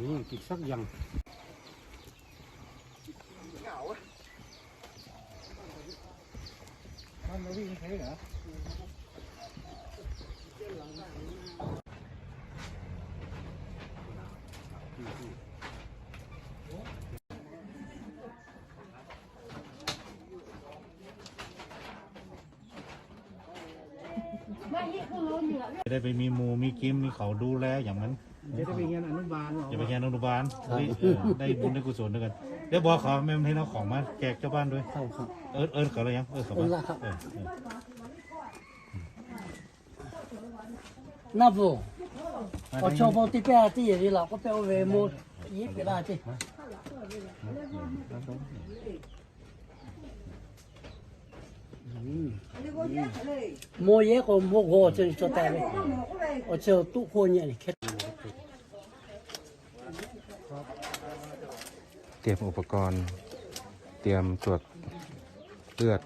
นี่กินสักอย่างมันมาวิ่งใช่เหรอจะได้ไปมีหมูมีกิมมีเขาดูแลอย่างนั้น จะไปงานอนุบาลอย่ไปงานอนุบาลได้บุญได้กุศลด้วยกันเดี๋ยวบอกเขาแม่ให้น้องของมาแจกเจ้าบ้านด้วยเอิร์ดเอิร์ดเขาเลยยังเอิร์ดขาเอิ้น้าบเอเออนับโบอไชอบติแปดที่อย่านี้เราก็ไปเาเวมูยิบไปได้ที่โมเยก็โมโกจนจดแต่เลยโอเชอตุ๊กคนเนี่ยแค่ เตรียมอุปกรณ์ เตรียมตรวจเลือด